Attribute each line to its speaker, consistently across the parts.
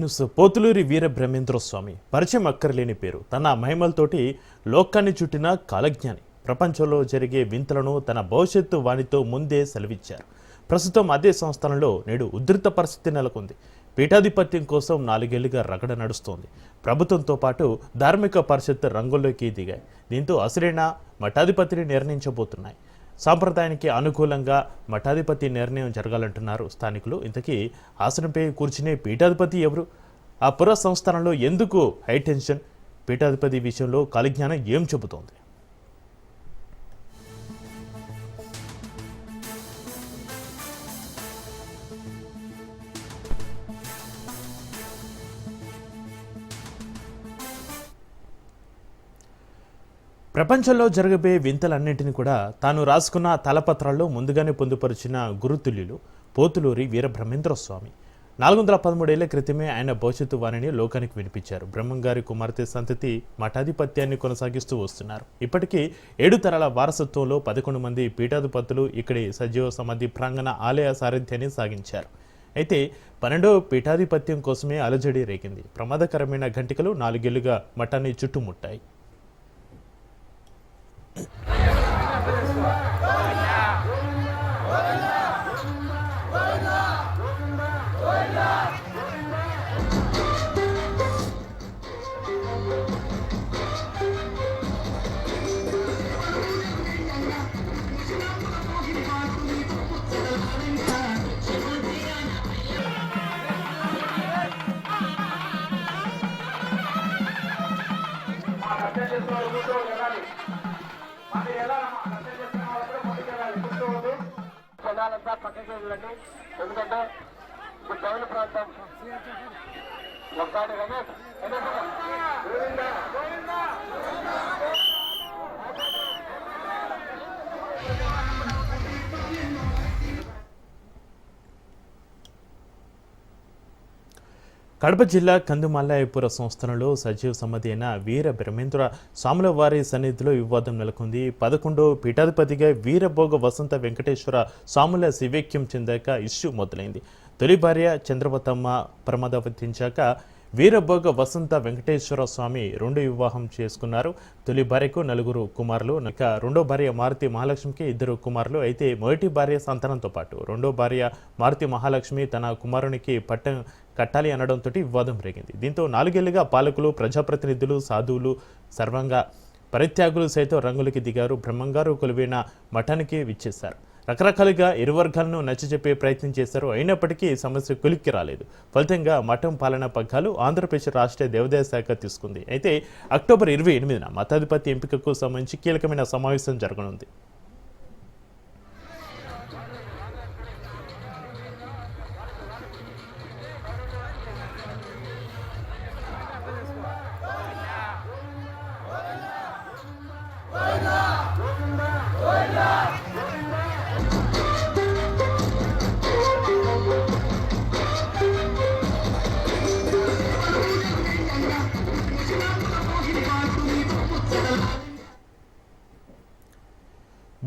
Speaker 1: News Pothuluri Veera Brahmendra Swamy పరిచయం అక్కర్లేని పేరు. తన మహిమలతోటి లోకాన్ని చుట్టిన కాలజ్ఞాని. ప్రపంచంలో జరిగే వింతలను తన భవిష్యత్తు వాణితో ముందే సెలవిచ్చారు. ప్రస్తుతం అదే సంస్థలలో నేడు ఉధృత పరిస్థితి నెలకొంది. పీఠాధిపత్యం కోసం నాలుగేళ్ళుగా రగడ నడుస్తోంది. ప్రభుత్వంతో పాటు ధార్మిక పరిషత్ రంగుల్లోకి దిగాయి. దీంతో అసలైన మఠాధిపతిని నిర్ణయించబోతున్నాయి. సాంప్రదాయానికి అనుకూలంగా మఠాధిపతి నిర్ణయం జరగాలంటున్నారు స్థానికులు. ఇంతకీ ఆసనంపై కూర్చునే పీఠాధిపతి ఎవరు? ఆ పుర సంస్థానంలో ఎందుకు హైటెన్షన్ పీఠాధిపతి విషయంలో కాలజ్ఞానం ఏం చెబుతోంది? ప్రపంచంలో జరగబోయే వింతలన్నింటినీ కూడా తాను రాసుకున్న తలపత్రాల్లో ముందుగానే పొందుపరిచిన గురుతుల్యులు పోతులూరి వీరబ్రహ్మేంద్ర స్వామి. నాలుగు వందల పదమూడేళ్ళ క్రితమే ఆయన భవిష్యత్తు వాణిని లోకానికి వినిపించారు. బ్రహ్మంగారి కుమార్తె సంతతి మఠాధిపత్యాన్ని కొనసాగిస్తూ వస్తున్నారు. ఇప్పటికీ ఏడు తరాల వారసత్వంలో పదకొండు మంది పీఠాధిపతులు ఇక్కడి సజీవ సమాధి ప్రాంగణ ఆలయ సారథ్యాన్ని సాగించారు. అయితే పన్నెండో పీఠాధిపత్యం కోసమే అలజడి రేగింది. ప్రమాదకరమైన ఘంటికలు నాలుగేళ్ళుగా మఠాన్ని చుట్టుముట్టాయి.
Speaker 2: జనాలంతా పక్కకి వెళ్ళండి. ఎందుకంటే ఇప్పుడు టౌన్ ప్రాంతం. ఒకసారి రమేష్
Speaker 1: కడప జిల్లా కందుమల్లాయపుర సంస్థలలో సజీవ సమ్మతి అయిన వీర బ్రహ్మేంద్ర స్వాముల వారి సన్నిధిలో వివాదం నెలకొంది. పదకొండో పీఠాధిపతిగా వీరభోగ వసంత వెంకటేశ్వర స్వాముల శివేక్యం చెందాక ఇష్యూ మొదలైంది. తొలి భార్య చంద్రవతమ్మ ప్రమాదవతించాక వీరభోగ వసంత వెంకటేశ్వర స్వామి రెండు వివాహం చేసుకున్నారు. తొలి భార్యకు నలుగురు కుమారులు ఇక రెండో భార్య మారుతి మహాలక్ష్మికి ఇద్దరు కుమారులు. అయితే మొదటి భార్య సంతానంతో పాటు రెండో భార్య మారుతి మహాలక్ష్మి తన కుమారునికి పట్టం కట్టాలి అనడంతో వివాదం రేగింది. దీంతో నాలుగేళ్ళుగా పాలకులు ప్రజాప్రతినిధులు సాధువులు సర్వంగా పరిత్యాగులు సైతం రంగులకి దిగారు. బ్రహ్మంగారు కొలువైన మఠానికి విచ్చేశారు. రకరకాలుగా ఇరు వర్గాలను నచ్చజెప్పే ప్రయత్నం చేశారు. అయినప్పటికీ ఈ సమస్య కొలిక్కి రాలేదు. ఫలితంగా మఠం పాలన పగ్గాలు ఆంధ్రప్రదేశ్ రాష్ట్ర దేవాదాయ శాఖ తీసుకుంది. అయితే అక్టోబర్ ఇరవై ఎనిమిదిన మతాధిపతి ఎంపికకు సంబంధించి కీలకమైన సమావేశం జరగనుంది.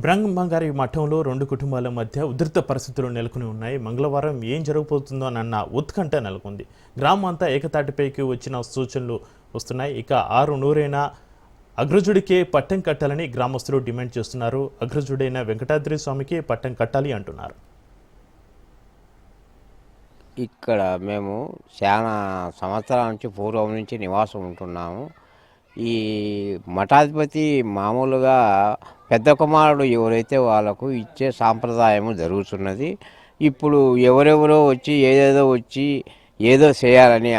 Speaker 1: బ్రహ్మంగారి మఠంలో రెండు కుటుంబాల మధ్య ఉధృత పరిస్థితులు నెలకొని ఉన్నాయి. మంగళవారం ఏం జరగబోతుందో అన్న ఉత్కంఠ నెలకొంది. గ్రామం అంతా ఏకతాటిపైకి వచ్చిన సూచనలు వస్తున్నాయి. ఇక ఆరు నూరైనా అగ్రజుడికే పట్టం కట్టాలని గ్రామస్తులు డిమాండ్ చేస్తున్నారు. అగ్రజుడైన వెంకటాద్రి స్వామికి పట్టం కట్టాలి అంటున్నారు.
Speaker 3: ఇక్కడ మేము చాలా సంవత్సరాల నుంచి పూర్వం నుంచి నివాసం ఉంటున్నాము. ఈ మఠాధిపతి మామూలుగా పెద్ద కుమారుడు ఎవరైతే వాళ్ళకు ఇచ్చే సాంప్రదాయము జరుగుతున్నది ఇప్పుడు ఎవరెవరో వచ్చి ఏదేదో వచ్చి ఏదో చేయాలని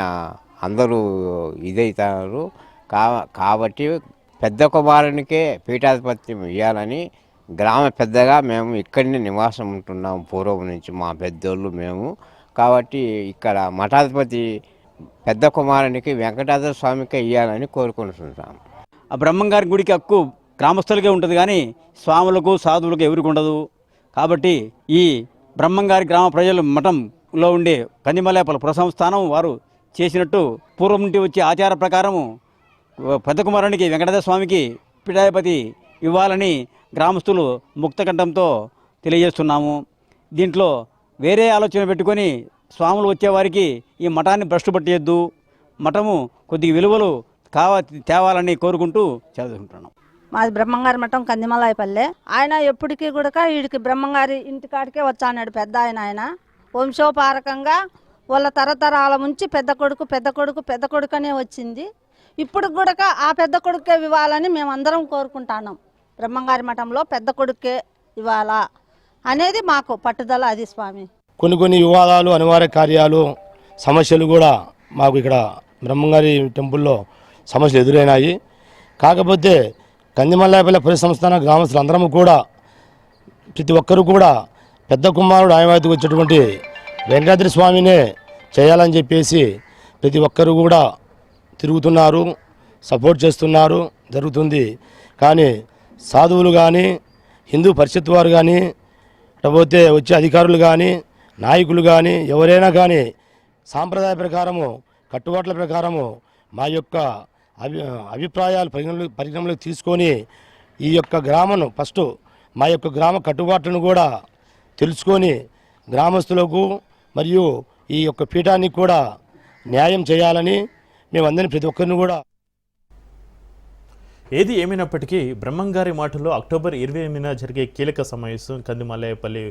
Speaker 3: అందరూ ఇదవుతారు కా కాబట్టి పెద్ద కుమారునికే పీఠాధిపత్యం ఇవ్వాలని గ్రామ పెద్దగా మేము ఇక్కడనే నివాసం ఉంటున్నాం. పూర్వం నుంచి మా పెద్దోళ్ళు మేము. కాబట్టి ఇక్కడ మఠాధిపతి పెద్ద కుమారునికి వెంకటాద్ర స్వామికే ఇవ్వాలని కోరుకుంటున్నాం.
Speaker 4: ఆ బ్రహ్మంగారి గుడికి హక్కు గ్రామస్తులకే ఉంటుంది కానీ స్వాములకు సాధువులకు ఎవరికి ఉండదు. కాబట్టి ఈ బ్రహ్మంగారి గ్రామ ప్రజలు మఠంలో ఉండే కందిమలేపల పురసంస్థానం వారు చేసినట్టు పూర్వం నుండి వచ్చే ఆచార ప్రకారము పెద్ద కుమారునికి వెంకటేశ్వర స్వామికి పీఠాధిపతి ఇవ్వాలని గ్రామస్తులు ముక్తకంఠంతో తెలియజేస్తున్నాము. దీంట్లో వేరే ఆలోచన పెట్టుకొని స్వాములు వచ్చేవారికి ఈ మఠాన్ని భ్రష్టు పట్టేయద్దు. మఠము కొద్దిగా విలువలు కావ తేవాలని కోరుకుంటూ చదువుకుంటున్నాం.
Speaker 5: మాది బ్రహ్మంగారి మఠం కందిమలాయపల్లె. ఆయన ఎప్పటికీ కూడా వీడికి బ్రహ్మంగారి ఇంటికాడికే వచ్చాడు పెద్ద ఆయన ఆయన. వంశోపారకంగా వాళ్ళ తరతరాల నుంచి పెద్ద కొడుకు పెద్ద కొడుకు పెద్ద కొడుకనే వచ్చింది. ఇప్పుడు కూడా ఆ పెద్ద కొడుకే ఇవ్వాలని మేమందరం కోరుకుంటున్నాం. బ్రహ్మంగారి మఠంలో పెద్ద కొడుకే ఇవ్వాలా అనేది మాకు పట్టుదల అది స్వామి.
Speaker 6: కొన్ని కొన్ని వివాదాలు అనివార్య కార్యాలు సమస్యలు కూడా మాకు ఇక్కడ బ్రహ్మంగారి టెంపుల్లో సమస్యలు ఎదురైనాయి. కాకపోతే కందిమల్లాపల్లి పరి సంస్థాన గ్రామస్తులు అందరము కూడా ప్రతి ఒక్కరు కూడా పెద్ద కుమారుడు ఆయవాతికి వచ్చేటువంటి వెంకటాద్రి స్వామినే చేయాలని చెప్పేసి ప్రతి ఒక్కరు కూడా తిరుగుతున్నారు సపోర్ట్ చేస్తున్నారు జరుగుతుంది. కానీ సాధువులు కానీ హిందూ పరిషత్ వారు కానీ లేకపోతే వచ్చే అధికారులు కానీ నాయకులు కానీ ఎవరైనా కానీ సాంప్రదాయ ప్రకారము కట్టుబాట్ల ప్రకారము మా యొక్క అభి అభిప్రాయాలు పరిగణలో పరిగణలోకి తీసుకొని ఈ యొక్క గ్రామను ఫస్ట్ మా యొక్క గ్రామ కట్టుబాట్లను కూడా తెలుసుకొని గ్రామస్తులకు మరియు ఈ యొక్క పీఠానికి కూడా న్యాయం చేయాలని మేమందరినీ ప్రతి ఒక్కరిని కూడా
Speaker 1: ఏది ఏమైనప్పటికీ బ్రహ్మంగారి మాటలో అక్టోబర్ ఇరవై ఎనిమిదిన జరిగే కీలక సమావేశం కందిమల్లాయపల్లి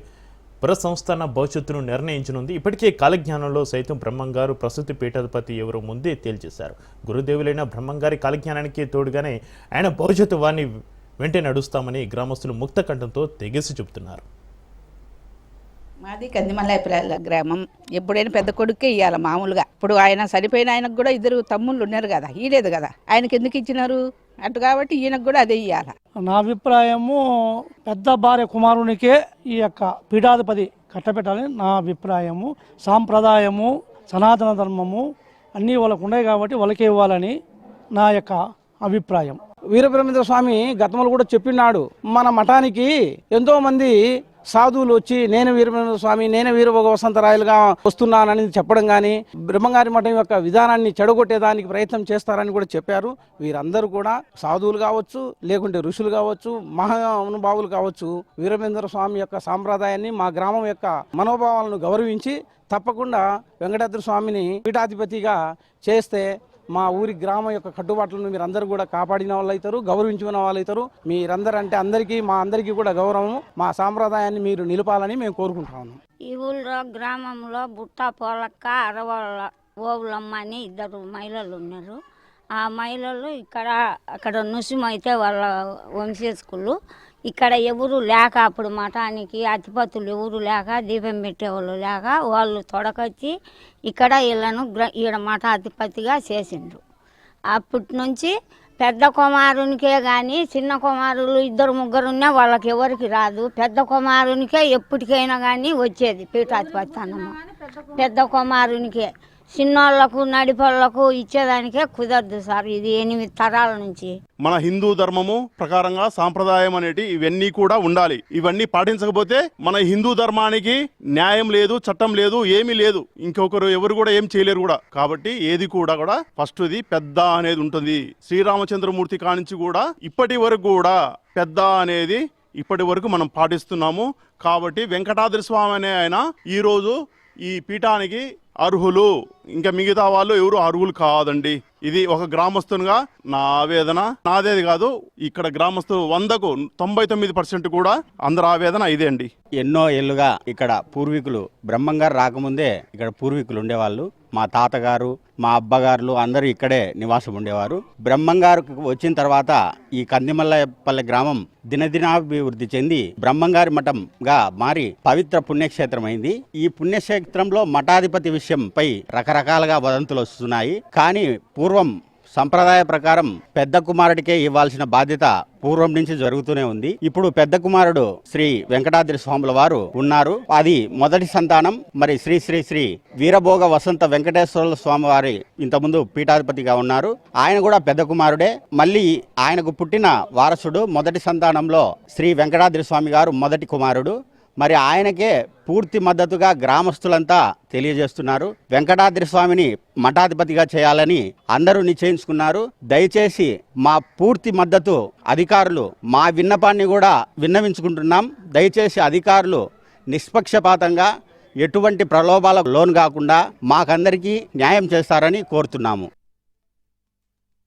Speaker 1: పురసంస్థాన భవిష్యత్తును నిర్ణయించనుంది. ఇప్పటికే కాలజ్ఞానంలో సైతం బ్రహ్మంగారు ప్రస్తుత పీఠాధిపతి ఎవరో ముందే తేల్చేశారు. గురుదేవులైన బ్రహ్మంగారి కాలజ్ఞానానికి తోడుగానే ఆయన భవిష్యత్తు వారిని వెంటే నడుస్తామని గ్రామస్తులు ముక్తకంఠంతో తెగేసి చెబుతున్నారు.
Speaker 7: మాది కందిమల్లాయపల్లి గ్రామం. ఎప్పుడైనా పెద్ద కొడుకే ఇవ్వాలి మామూలుగా. ఇప్పుడు ఆయన చనిపోయిన ఆయనకు కూడా ఇద్దరు తమ్ముళ్ళు ఉన్నారు కదా ఇయలేదు కదా. ఆయనకి ఎందుకు ఇచ్చినారు? అటు కాబట్టి ఈయనకు కూడా అదే ఇవ్వాలి
Speaker 8: నా అభిప్రాయము పెద్ద భార్య కుమారునికే ఈ యొక్క పీఠాధిపతి కట్టబెట్టాలని నా అభిప్రాయము. సాంప్రదాయము సనాతన ధర్మము అన్నీ వాళ్ళకు ఉన్నాయి కాబట్టి వాళ్ళకే ఇవ్వాలని నా యొక్క అభిప్రాయం.
Speaker 9: వీరబ్రహ్మేంద్ర స్వామి గతంలో కూడా చెప్పినాడు మన మఠానికి ఎంతోమంది సాధువులు వచ్చి నేను వీరభద్ర స్వామి నేను వీరభోగ వసంతరాయలుగా వస్తున్నానని చెప్పడం కానీ బ్రహ్మంగారి మఠం యొక్క విధానాన్ని చెడగొట్టేదానికి ప్రయత్నం చేస్తారని కూడా చెప్పారు. వీరందరూ కూడా సాధువులు కావచ్చు లేకుంటే ఋషులు కావచ్చు మహానుభావులు కావచ్చు వీరభేంద్ర స్వామి యొక్క సాంప్రదాయాన్ని మా గ్రామం యొక్క మనోభావాలను గౌరవించి తప్పకుండా వెంకటాద్రి స్వామిని పీఠాధిపతిగా చేస్తే మా ఊరి గ్రామం యొక్క కట్టుబాట్లను మీరు అందరూ కూడా కాపాడిన వాళ్ళు అవుతారు గౌరవించిన వాళ్ళు అవుతారు. మీరందరూ అంటే అందరికీ మా అందరికీ కూడా గౌరవం. మా సాంప్రదాయాన్ని మీరు నిలపాలని మేము కోరుకుంటాము
Speaker 10: ఈ ఊళ్ళో గ్రామంలో బుట్ట పోలక్క అరవాళ్ళ ఓవులమ్మ అని ఇద్దరు మహిళలు ఉన్నారు. ఆ మహిళలు ఇక్కడ అక్కడ నుసిమైతే వాళ్ళ వంశీకులు ఇక్కడ ఎవరు లేక అప్పుడు మఠానికి అతిపతులు ఎవరు లేక దీపం పెట్టేవాళ్ళు లేక వాళ్ళు తొడకొచ్చి ఇక్కడ వీళ్ళను గ్ర ఈడ మఠాధిపతిగా చేసిండ్రు. అప్పటి నుంచి పెద్ద కుమారునికే కానీ చిన్న కుమారులు ఇద్దరు ముగ్గురు ఉన్నా వాళ్ళకి ఎవరికి రాదు. పెద్ద కుమారునికే ఎప్పటికైనా కానీ వచ్చేది పీఠాధిపతనము పెద్ద కుమారునికే. చిన్నోళ్ళకు నడిపళ్ళకు ఇచ్చేదానికే కుదరదు సార్. ఇది ఎనిమిది తరాల నుంచి.
Speaker 11: మన హిందూ ధర్మము ప్రకారంగా సాంప్రదాయం అనేటి ఇవన్నీ కూడా ఉండాలి. ఇవన్నీ పాటించకపోతే మన హిందూ ధర్మానికి న్యాయం లేదు చట్టం లేదు ఏమీ లేదు. ఇంకొకరు ఎవరు కూడా ఏం చేయలేరు కూడా. కాబట్టి ఏది కూడా కూడా ఫస్ట్ ఇది పెద్ద అనేది ఉంటుంది. శ్రీరామచంద్రమూర్తి కానించి కూడా ఇప్పటి వరకు కూడా పెద్ద అనేది ఇప్పటి వరకు మనం పాటిస్తున్నాము. కాబట్టి వెంకటాద్రి స్వామి అనే ఆయన ఈరోజు ఈ పీఠానికి అర్హులు. ఇంకా మిగతా వాళ్ళు ఎవరు అర్హులు కాదండి. ఇది ఒక గ్రామస్తునిగా నా ఆవేదన. నాదేది కాదు ఇక్కడ గ్రామస్తులు వందకు తొంభై తొమ్మిది పర్సెంట్ కూడా అందరు ఆవేదన ఇదే అండి.
Speaker 4: ఎన్నో ఏళ్ళుగా ఇక్కడ పూర్వీకులు బ్రహ్మంగారు రాకముందే ఇక్కడ పూర్వీకులు ఉండేవాళ్ళు. మా తాతగారు మా అబ్బగారులు అందరూ ఇక్కడే నివాసం ఉండేవారు. బ్రహ్మంగారు వచ్చిన తర్వాత ఈ కందిమల్లపల్లె గ్రామం దినదినాభివృద్ధి చెంది బ్రహ్మంగారి మఠంగా మారి పవిత్ర పుణ్యక్షేత్రమైంది. ఈ పుణ్యక్షేత్రంలో మఠాధిపతి విషయంపై రకరకాలుగా వదంతులు వస్తున్నాయి. కానీ పూర్వం సంప్రదాయ ప్రకారం పెద్ద కుమారుడికే ఇవ్వాల్సిన బాధ్యత పూర్వం నుంచి జరుగుతూనే ఉంది. ఇప్పుడు పెద్ద కుమారుడు శ్రీ వెంకటాద్రి స్వాముల వారు ఉన్నారు. అది మొదటి సంతానం. మరి శ్రీ శ్రీ శ్రీ వీరభోగ వసంత వెంకటేశ్వర స్వామి వారి ఇంతకుముందు పీఠాధిపతిగా ఉన్నారు. ఆయన కూడా పెద్ద కుమారుడే. మళ్ళీ ఆయనకు పుట్టిన వారసుడు మొదటి సంతానంలో శ్రీ వెంకటాద్రి స్వామి గారు మొదటి కుమారుడు. మరి ఆయనకే పూర్తి మద్దతుగా గ్రామస్తులంతా తెలియజేస్తున్నారు. వెంకటాద్రి స్వామిని మఠాధిపతిగా చేయాలని అందరూ నిశ్చయించుకున్నారు. దయచేసి మా పూర్తి మద్దతు అధికారులు మా విన్నపాన్ని కూడా విన్నవించుకుంటున్నాం. దయచేసి అధికారులు నిష్పక్షపాతంగా ఎటువంటి ప్రలోభాలకు లోన్ కాకుండా మాకందరికీ న్యాయం చేస్తారని కోరుతున్నాము.